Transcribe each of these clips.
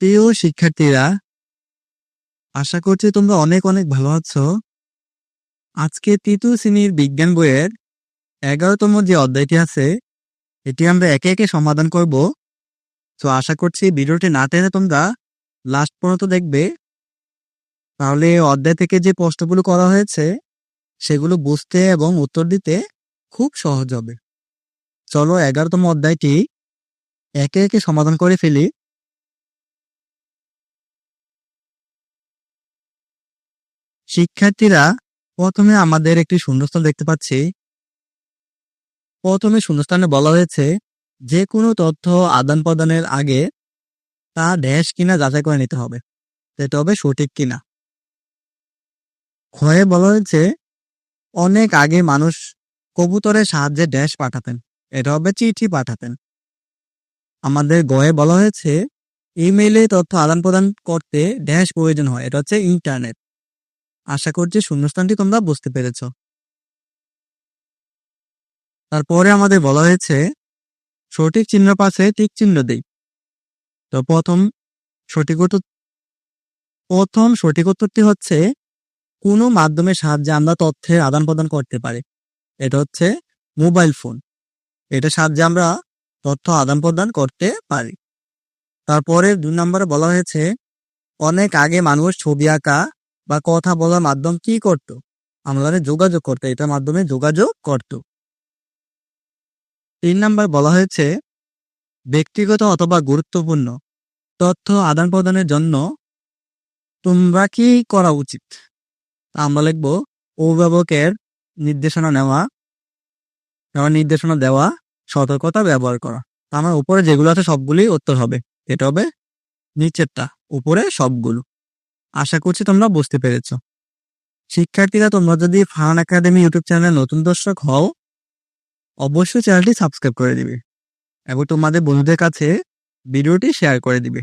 প্রিয় শিক্ষার্থীরা, আশা করছি তোমরা অনেক অনেক ভালো আছো। আজকে তৃতীয় শ্রেণির বিজ্ঞান বইয়ের এগারোতম যে অধ্যায়টি আছে, এটি আমরা একে একে সমাধান করব। তো আশা করছি ভিডিওটি না টেনে তোমরা লাস্ট পর্যন্ত দেখবে। তাহলে অধ্যায় থেকে যে প্রশ্নগুলো করা হয়েছে, সেগুলো বুঝতে এবং উত্তর দিতে খুব সহজ হবে। চলো এগারোতম অধ্যায়টি একে একে সমাধান করে ফেলি। শিক্ষার্থীরা প্রথমে আমাদের একটি শূন্যস্থান দেখতে পাচ্ছি। প্রথমে শূন্যস্থানে বলা হয়েছে, যে কোনো তথ্য আদান প্রদানের আগে তা ড্যাশ কিনা যাচাই করে নিতে হবে। সেটা হবে সঠিক কিনা। ক্ষয়ে বলা হয়েছে, অনেক আগে মানুষ কবুতরের সাহায্যে ড্যাশ পাঠাতেন। এটা হবে চিঠি পাঠাতেন। আমাদের গয়ে বলা হয়েছে, ইমেইলে তথ্য আদান প্রদান করতে ড্যাশ প্রয়োজন হয়। এটা হচ্ছে ইন্টারনেট। আশা করছি শূন্যস্থানটি তোমরা বুঝতে পেরেছ। তারপরে আমাদের বলা হয়েছে, সঠিক চিহ্ন পাশে টিক চিহ্ন দেই। তো প্রথম সঠিক উত্তর, প্রথম সঠিক উত্তরটি হচ্ছে, কোনো মাধ্যমের সাহায্যে আমরা তথ্যের আদান প্রদান করতে পারি। এটা হচ্ছে মোবাইল ফোন। এটা সাহায্যে আমরা তথ্য আদান প্রদান করতে পারি। তারপরে দুই নম্বরে বলা হয়েছে, অনেক আগে মানুষ ছবি আঁকা বা কথা বলার মাধ্যম কি করত? আমাদের যোগাযোগ করতে, এটার মাধ্যমে যোগাযোগ করত। তিন নাম্বার বলা হয়েছে, ব্যক্তিগত অথবা গুরুত্বপূর্ণ তথ্য আদান প্রদানের জন্য তোমরা কি করা উচিত? আমরা লিখব, অভিভাবকের নির্দেশনা নেওয়া নেওয়া নির্দেশনা দেওয়া, সতর্কতা ব্যবহার করা। আমার উপরে যেগুলো আছে সবগুলি উত্তর হবে। এটা হবে নিচেরটা, উপরে সবগুলো। আশা করছি তোমরা বুঝতে পেরেছ। শিক্ষার্থীরা, তোমরা যদি ফান একাডেমি ইউটিউব চ্যানেল নতুন দর্শক হও, অবশ্যই চ্যানেলটি সাবস্ক্রাইব করে দিবে এবং তোমাদের বন্ধুদের কাছে ভিডিওটি শেয়ার করে দিবে।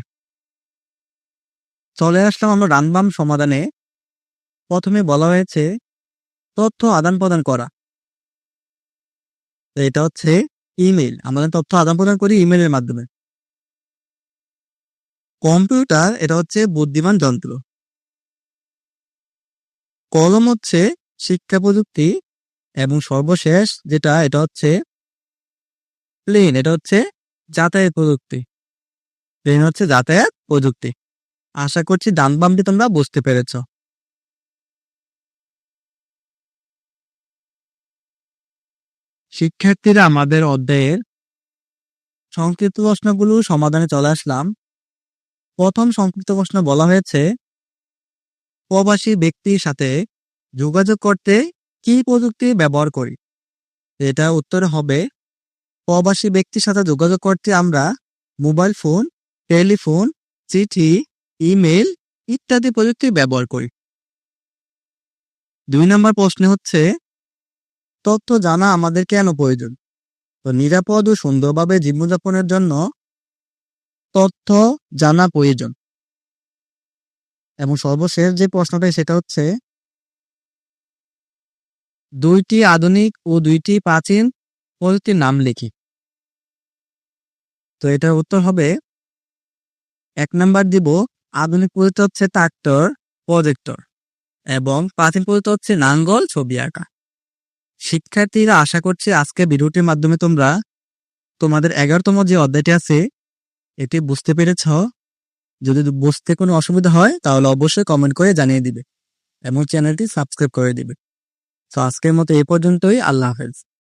চলে আসলাম আমরা রানবাম সমাধানে। প্রথমে বলা হয়েছে, তথ্য আদান প্রদান করা। তো এটা হচ্ছে ইমেল আমাদের তথ্য আদান প্রদান করি ইমেলের মাধ্যমে। কম্পিউটার, এটা হচ্ছে বুদ্ধিমান যন্ত্র। কলম হচ্ছে শিক্ষা প্রযুক্তি এবং সর্বশেষ যেটা, এটা হচ্ছে প্লেন এটা হচ্ছে যাতায়াত প্রযুক্তি। প্লেন হচ্ছে যাতায়াত প্রযুক্তি। আশা করছি ডান বামটি তোমরা বুঝতে পেরেছ। শিক্ষার্থীরা, আমাদের অধ্যায়ের সংক্ষিপ্ত প্রশ্নগুলো সমাধানে চলে আসলাম। প্রথম সংক্ষিপ্ত প্রশ্ন বলা হয়েছে প্রবাসী ব্যক্তির সাথে যোগাযোগ করতে কি প্রযুক্তি ব্যবহার করি? এটা উত্তরে হবে, প্রবাসী ব্যক্তির সাথে যোগাযোগ করতে আমরা মোবাইল ফোন, টেলিফোন, চিঠি, ইমেল ইত্যাদি প্রযুক্তি ব্যবহার করি। দুই নম্বর প্রশ্ন হচ্ছে, তথ্য জানা আমাদের কেন প্রয়োজন? তো নিরাপদ ও সুন্দরভাবে জীবনযাপনের জন্য তথ্য জানা প্রয়োজন। এবং সর্বশেষ যে প্রশ্নটা সেটা হচ্ছে, দুইটি আধুনিক ও দুইটি প্রাচীন প্রযুক্তির নাম লিখি। তো এটার উত্তর হবে, এক নাম্বার দিব, আধুনিক প্রযুক্তি হচ্ছে ট্রাক্টর, প্রজেক্টর এবং প্রাচীন প্রযুক্তি হচ্ছে নাঙ্গল, ছবি আঁকা। শিক্ষার্থীরা আশা করছি আজকে ভিডিওটির মাধ্যমে তোমরা, তোমাদের এগারোতম যে অধ্যায়টি আছে, এটি বুঝতে পেরেছ। যদি বুঝতে কোনো অসুবিধা হয়, তাহলে অবশ্যই কমেন্ট করে জানিয়ে দিবে। এবং চ্যানেলটি সাবস্ক্রাইব করে দিবে। তো আজকের মতো এই পর্যন্তই। আল্লাহ হাফেজ।